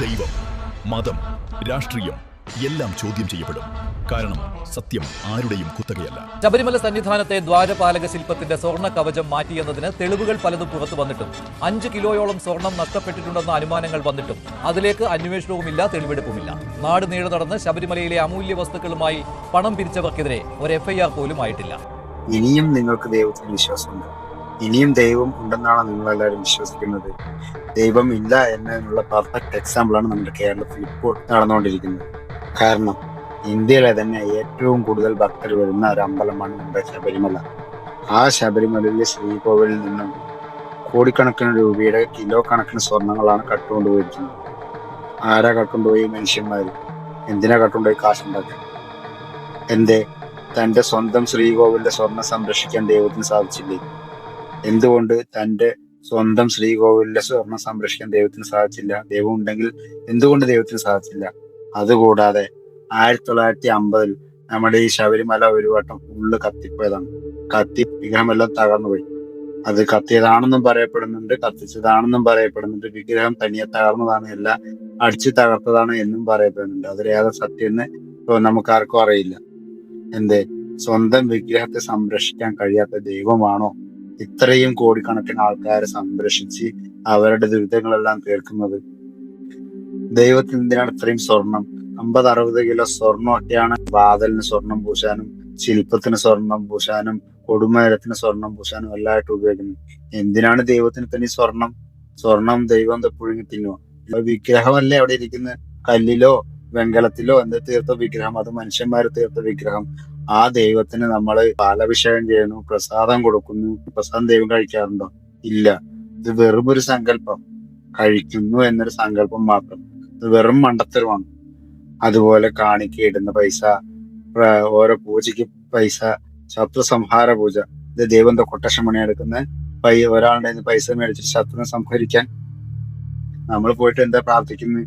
ദൈവം മതം രാഷ്ട്രീയം എല്ലാം ചോദ്യം ചെയ്യപ്പെടും. കാരണം സത്യം ആരുടെയും കുത്തകയല്ല. ശബരിമല സന്നിധാനത്തെ ദ്വാരപാലക ശില്പത്തിന്റെ സ്വർണ കവചം മാറ്റിയെന്നതിന് തെളിവുകൾ പലതും പുറത്തു വന്നിട്ടും അഞ്ച് കിലോയോളം സ്വർണം നഷ്ടപ്പെട്ടിട്ടുണ്ടെന്ന അനുമാനങ്ങൾ വന്നിട്ടും അതിലേക്ക് അന്വേഷണവുമില്ല തെളിവെടുപ്പുമില്ല. നാട് നീളെ നടന്ന് ശബരിമലയിലെ അമൂല്യ വസ്തുക്കളുമായി പണം പിരിച്ചവർക്കെതിരെ ഒരു എഫ്ഐആർ പോലും ആയിട്ടില്ല. ഇനിയും നിങ്ങൾക്ക് ദൈവത്തിൽ വിശ്വാസമുണ്ട്. ഇനിയും ദൈവം ഉണ്ടെന്നാണ് നിങ്ങൾ എല്ലാവരും വിശ്വസിക്കുന്നത്. ദൈവം ഇല്ല എന്നതിനുള്ള പെർഫെക്റ്റ് എക്സാമ്പിളാണ് നമ്മുടെ കേരളത്തിൽ ഇപ്പോൾ നടന്നുകൊണ്ടിരിക്കുന്നത്. കാരണം ഇന്ത്യയിലെ തന്നെ ഏറ്റവും കൂടുതൽ ഭക്തർ വരുന്ന ഒരു അമ്പലമാണ് നമ്മുടെ ശബരിമല. ആ ശബരിമലയിലെ ശ്രീകോവിലിൽ നിന്നും കോടിക്കണക്കിന് രൂപയുടെ കിലോ കണക്കിന് സ്വർണങ്ങളാണ് കട്ടുകൊണ്ടുപോയിരിക്കുന്നത് ആരാ കട്ടുകൊണ്ടുപോയി മനുഷ്യന്മാർ എന്തിനാ കട്ടുകൊണ്ടുപോയി കാശുണ്ടാക്കാൻ? എന്തേ? തന്റെ സ്വന്തം ശ്രീകോവിലിന്റെ സ്വർണം സംരക്ഷിക്കാൻ ദൈവത്തിന് സാധിച്ചില്ലേ? എന്തുകൊണ്ട് തന്റെ സ്വന്തം ശ്രീകോവിലിന്റെ സ്വർണം സംരക്ഷിക്കാൻ ദൈവത്തിന് സാധിച്ചില്ല? ദൈവം ഉണ്ടെങ്കിൽ എന്തുകൊണ്ട് ദൈവത്തിന് സാധിച്ചില്ല? അതുകൂടാതെ ആയിരത്തി തൊള്ളായിരത്തി അമ്പതിൽ നമ്മുടെ ഈ ശബരിമല ഒരു വട്ടം ഫുള്ള് കത്തിപ്പോയതാണ്. കത്തി വിഗ്രഹമെല്ലാം തകർന്നുപോയി. അത് കത്തിയതാണെന്നും പറയപ്പെടുന്നുണ്ട് കത്തിച്ചതാണെന്നും പറയപ്പെടുന്നുണ്ട്. വിഗ്രഹം തനിയെ തകർന്നതാണ് അല്ല അടിച്ചു തകർത്തതാണ് എന്നും പറയപ്പെടുന്നുണ്ട്. അതിലേറെ സത്യം എന്ന് ഇപ്പൊ നമുക്ക് ആർക്കും അറിയില്ല. എന്തേ? സ്വന്തം വിഗ്രഹത്തെ സംരക്ഷിക്കാൻ കഴിയാത്ത ദൈവമാണോ ഇത്രയും കോടിക്കണക്കിന് ആൾക്കാരെ സംരക്ഷിച്ച് അവരുടെ ദുരിതങ്ങളെല്ലാം കേൾക്കുന്നത്. ദൈവത്തിന് എന്തിനാണ് ഇത്രയും സ്വർണം? അമ്പത് അറുപത് കിലോ സ്വർണമൊക്കെയാണ് വാതലിന് സ്വർണം പൂശാനും ശില്പത്തിന് സ്വർണം പൂശാനും കൊടുമരത്തിന് സ്വർണം പൂശാനും എല്ലായിട്ടും ഉപയോഗിക്കുന്നത്. എന്തിനാണ് ദൈവത്തിന് തന്നെ സ്വർണം? സ്വർണം ദൈവം പുഴുങ്ങി ഇപ്പൊ വിഗ്രഹമല്ലേ അവിടെ ഇരിക്കുന്ന കല്ലിലോ വെങ്കലത്തിലോ എന്ത് തീർത്ത വിഗ്രഹം? അത് മനുഷ്യന്മാർ തീർത്ത വിഗ്രഹം. ആ ദൈവത്തിന് നമ്മൾ പാലഭിഷേകം ചെയ്യുന്നു പ്രസാദം കൊടുക്കുന്നു പ്രസാദം ദൈവം കഴിക്കാറുണ്ടോ? ഇല്ല. ഇത് വെറും ഒരു സങ്കല്പം. കഴിക്കുന്നു എന്നൊരു സങ്കല്പം മാത്രം. ഇത് വെറും മണ്ടത്തരമാണ്. അതുപോലെ കാണിക്ക ഇടുന്ന പൈസ ഓരോ പൂജയ്ക്ക് പൈസ ശത്രു സംഹാര പൂജ. ഇത് ദൈവം എന്താ കൊട്ടേഷൻ പണി എടുക്കുന്ന പൈ ഒരാളുടെ പൈസ മേടിച്ചിട്ട് ശത്രുവിനെ സംഹരിക്കാൻ. നമ്മൾ പോയിട്ട് എന്താ പ്രാർത്ഥിക്കുന്നത്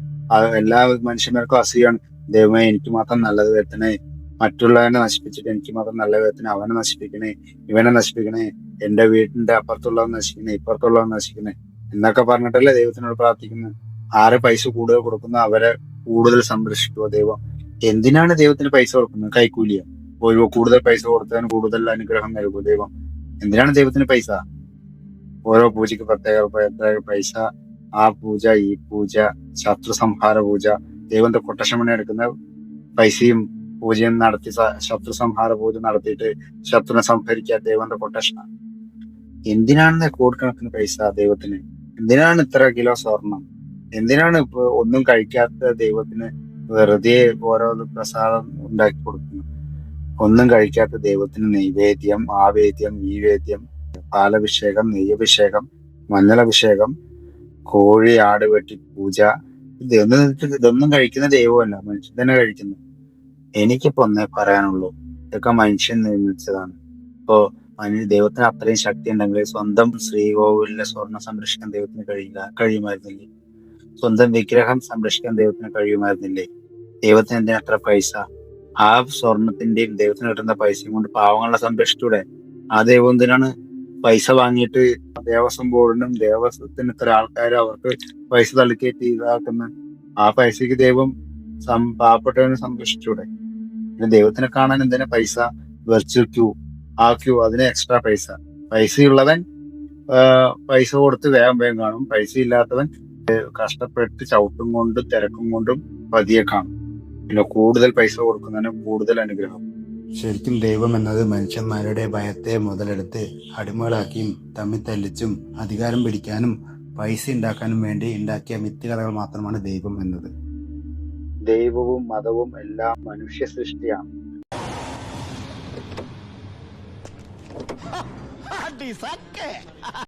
എല്ലാ മനുഷ്യന്മാർക്കും അസൂയാണ്. ദൈവമേ എനിക്ക് മാത്രം നല്ലത് വരുത്തണേ. മറ്റുള്ളവനെ നശിപ്പിച്ചിട്ട് എനിക്ക് മാത്രം നല്ല വിധത്തിന് അവനെ നശിപ്പിക്കണേ ഇവനെ നശിപ്പിക്കണേ എന്റെ വീടിന്റെ അപ്പുറത്തുള്ളവൻ നശിക്കണേ ഇപ്പുറത്തുള്ളവൻ നശിക്കണേ എന്നൊക്കെ പറഞ്ഞിട്ടല്ലേ ദൈവത്തിനോട് പ്രാർത്ഥിക്കുന്നത് ആരെ പൈസ കൂടുതൽ കൊടുക്കുന്ന അവരെ കൂടുതൽ സംരക്ഷിക്കുക ദൈവം? എന്തിനാണ് ദൈവത്തിന് പൈസ കൊടുക്കുന്നത്? കൈക്കൂലിയ? ഒരു കൂടുതൽ പൈസ കൊടുത്താൽ കൂടുതൽ അനുഗ്രഹം നൽകും ദൈവം? എന്തിനാണ് ദൈവത്തിന് പൈസ? ഓരോ പൂജയ്ക്ക് പ്രത്യേക പ്രത്യേക പൈസ. ആ പൂജ ഈ പൂജ ശത്രു സംഹാര പൂജ ദൈവന്റെ കൊട്ടശമണി എടുക്കുന്ന പൈസയും പൂജയും നടത്തി ശത്രു സംഹാര പൂജ നടത്തിയിട്ട് ശത്രുവിനെ സംഹരിക്കാൻ ദൈവന്റെ കൊട്ടേഷനാണ് എന്തിനാണ് കോടിക്കണക്കിന് പൈസ ദൈവത്തിന്? എന്തിനാണ് ഇത്ര കിലോ സ്വർണം? എന്തിനാണ് ഇപ്പൊ ഒന്നും കഴിക്കാത്ത ദൈവത്തിന് വെറുതെ ഓരോ പ്രസാദം ഉണ്ടാക്കി കൊടുക്കുന്നത്? ഒന്നും കഴിക്കാത്ത ദൈവത്തിന് നൈവേദ്യം ആവേദ്യം ഈവേദ്യം പാലഭിഷേകം നെയ്യഭിഷേകം മഞ്ഞളഭിഷേകം കോഴി ആട് വെട്ടി പൂജ. ഇതൊന്നും ഇതൊന്നും കഴിക്കുന്ന ദൈവമല്ല മനുഷ്യൻ തന്നെ കഴിക്കുന്നു. എനിക്കിപ്പോ ഒന്നേ പറയാനുള്ളൂ. ഇതൊക്കെ മനുഷ്യൻ നിർമ്മിച്ചതാണ്. ഇപ്പോ മനുഷ്യ ദൈവത്തിന് അത്രയും ശക്തി ഉണ്ടെങ്കിൽ സ്വന്തം ശ്രീകോവിലിലെ സ്വർണം സംരക്ഷിക്കാൻ ദൈവത്തിന് കഴിയില്ല കഴിയുമായിരുന്നില്ലേ? സ്വന്തം വിഗ്രഹം സംരക്ഷിക്കാൻ ദൈവത്തിന് കഴിയുമായിരുന്നില്ലേ? ദൈവത്തിന് എന്തിനാ അത്ര പൈസ? ആ സ്വർണത്തിന്റെയും ദൈവത്തിന് കിട്ടുന്ന പൈസയും കൊണ്ട് പാവങ്ങളെ സംരക്ഷിച്ചൂടെ? ആ ദൈവം എന്തിനാണ് പൈസ വാങ്ങിയിട്ട് ദേവസ്വം ബോർഡിനും ദേവസ്വത്തിന് ഇത്ര ആൾക്കാർ അവർക്ക് പൈസ തള്ളിക്കയറ്റി ഇതാക്കുന്ന ആ പൈസക്ക് ദൈവം പാവപ്പെട്ടവനെ സംരക്ഷിച്ചൂടെ? പിന്നെ ദൈവത്തിനെ കാണാൻ എന്തിനാ പൈസ? വെർച്വൽ ക്യൂ ആ ക്യൂ അതിന് എക്സ്ട്രാ പൈസ. പൈസയുള്ളവൻ പൈസ കൊടുത്ത് വേഗം വേഗം കാണും. പൈസ ഇല്ലാത്തവൻ കഷ്ടപ്പെട്ട് ചവിട്ടും കൊണ്ടും തിരക്കും കൊണ്ടും പതിയെ കാണും. പിന്നെ കൂടുതൽ പൈസ കൊടുക്കുന്നതിന് കൂടുതൽ അനുഗ്രഹം. ശരിക്കും ദൈവം എന്നത് മനുഷ്യന്മാരുടെ ഭയത്തെ മുതലെടുത്ത് അടിമകളാക്കിയും തമ്മിൽ തല്ലിച്ചും അധികാരം പിടിക്കാനും പൈസ ഉണ്ടാക്കാനും വേണ്ടി ഉണ്ടാക്കിയ മിത്തുകഥകൾ മാത്രമാണ് ദൈവം എന്നത്. ദൈവവും മതവും എല്ലാം മനുഷ്യ സൃഷ്ടിയാണ്